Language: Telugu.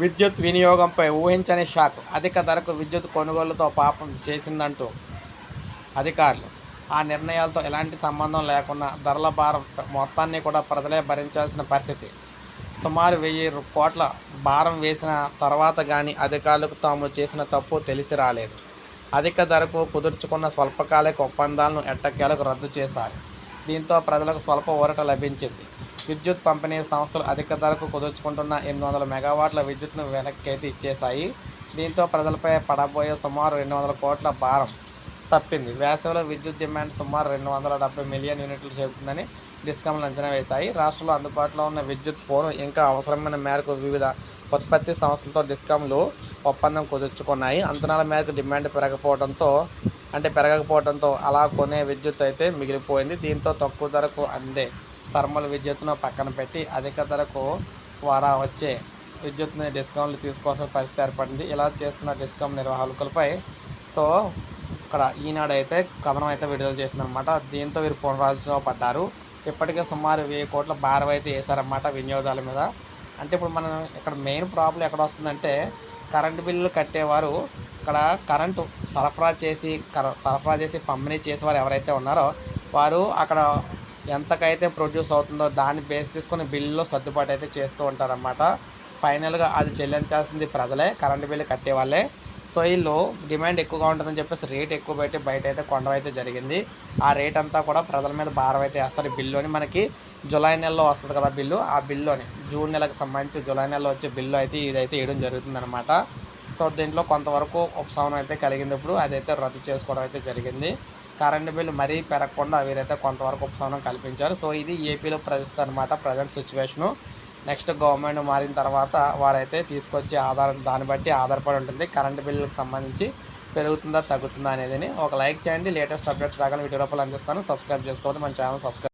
విద్యుత్ వినియోగంపై ఊహించని షాక్ అధిక ధరకు విద్యుత్ కొనుగోలుతో పాపం చేసిందంటూ అధికారులు. ఆ నిర్ణయాలతో ఎలాంటి సంబంధం లేకుండా ధరల భారం మొత్తాన్ని కూడా ప్రజలే భరించాల్సిన పరిస్థితి. సుమారు వెయ్యి కోట్ల భారం వేసిన తర్వాత కానీ అధికారులకు తాము చేసిన తప్పు తెలిసి రాలేదు. అధిక ధరకు కుదుర్చుకున్న స్వల్పకాలిక ఒప్పందాలను ఎట్టకేలకు రద్దు చేశారు. దీంతో ప్రజలకు స్వల్ప ఊరట లభించింది. విద్యుత్ పంపిణీ సంస్థలు అధిక ధరకు కుదుర్చుకుంటున్న ఎనిమిది వందల మెగావాట్ల విద్యుత్ను వెనక్కి ఇచ్చేశాయి. దీంతో ప్రజలపై పడబోయే సుమారు రెండు వందల కోట్ల భారం తప్పింది. వేసవిలో విద్యుత్ డిమాండ్ సుమారు రెండు వందల డెబ్బై మిలియన్ యూనిట్లు చేరుతుందని డిస్కమ్లు అంచనా వేశాయి. రాష్ట్రంలో అందుబాటులో ఉన్న విద్యుత్ ఫోన్ ఇంకా అవసరమైన మేరకు వివిధ ఉత్పత్తి సంస్థలతో డిస్కమ్లు ఒప్పందం కుదుర్చుకున్నాయి. అంచనాల మేరకు డిమాండ్ పెరగకపోవడంతో అంటే పెరగకపోవడంతో అలా కొనే విద్యుత్ అయితే మిగిలిపోయింది. దీంతో తక్కువ ధరకు అందే థర్మల్ విద్యుత్తును పక్కన పెట్టి అధిక ధరకు వారా వచ్చే విద్యుత్ని డిస్కౌంట్లు తీసుకోవాల్సిన పరిస్థితి ఏర్పడింది. ఇలా చేస్తున్న డిస్కౌంట్ నిర్వాహకులపై సో ఇక్కడ ఈనాడు అయితే కథనం అయితే విడుదల చేసిందనమాట దీంతో వీరు పునరాలోచన పడ్డారు. ఇప్పటికే సుమారు వెయ్యి కోట్ల భారం అయితే వేశారన్నమాట వినియోగదారుల మీద. అంటే ఇప్పుడు మనం ఇక్కడ మెయిన్ ప్రాబ్లం ఎక్కడ వస్తుందంటే కరెంటు బిల్లులు కట్టేవారు ఇక్కడ కరెంటు సరఫరా చేసి కర- సరఫరా చేసి పంపిణీ చేసేవారు ఎవరైతే ఉన్నారో వారు అక్కడ ఎంతకైతే ప్రొడ్యూస్ అవుతుందో దాన్ని బేస్ చేసుకుని బిల్లులో సర్దుబాటు అయితే చేస్తూ ఉంటారన్నమాట. ఫైనల్గా అది చెల్లించాల్సింది ప్రజలే కరెంటు బిల్లు కట్టేవాళ్ళే. సో వీళ్ళు డిమాండ్ ఎక్కువగా ఉంటుందని చెప్పేసి రేట్ ఎక్కువ పెట్టి బయట అయితే కొండవైతే అయితే జరిగింది. ఆ రేట్ అంతా కూడా ప్రజల మీద భారం అయితే వేస్తారు. బిల్లు అని మనకి జూలై నెలలో వస్తుంది కదా బిల్లు ఆ బిల్లుని జూన్ నెలకు సంబంధించి జూలై నెలలో వచ్చే బిల్లు అయితే ఇదైతే వేయడం జరుగుతుంది అనమాట సో దీంట్లో కొంతవరకు ఉపశమనం అయితే కలిగింది ఇప్పుడు. అదైతే రద్దు చేసుకోవడం అయితే జరిగింది. కరెంటు బిల్లు మరీ పెరగకుండా వీరైతే కొంతవరకు ఉపశమనం కల్పించారు. సో ఇది ఏపీలో ప్రస్తుతం అనమాట ప్రజెంట్ సిచ్యువేషను. నెక్స్ట్ గవర్నమెంట్ మారిన తర్వాత వారైతే తీసుకొచ్చే ఆధారం దాన్ని బట్టి ఆధారపడి ఉంటుంది. కరెంటు బిల్లులకు సంబంధించి పెరుగుతుందా తగ్గుతుందా అనేది ఒక లైక్ చేయండి. లేటెస్ట్ అప్డేట్స్ రాగానే వీడియో రూపాయలు అందిస్తాను. సబ్స్క్రైబ్ చేసుకోవద్దు మన ఛానల్ సబ్స్క్రైబ్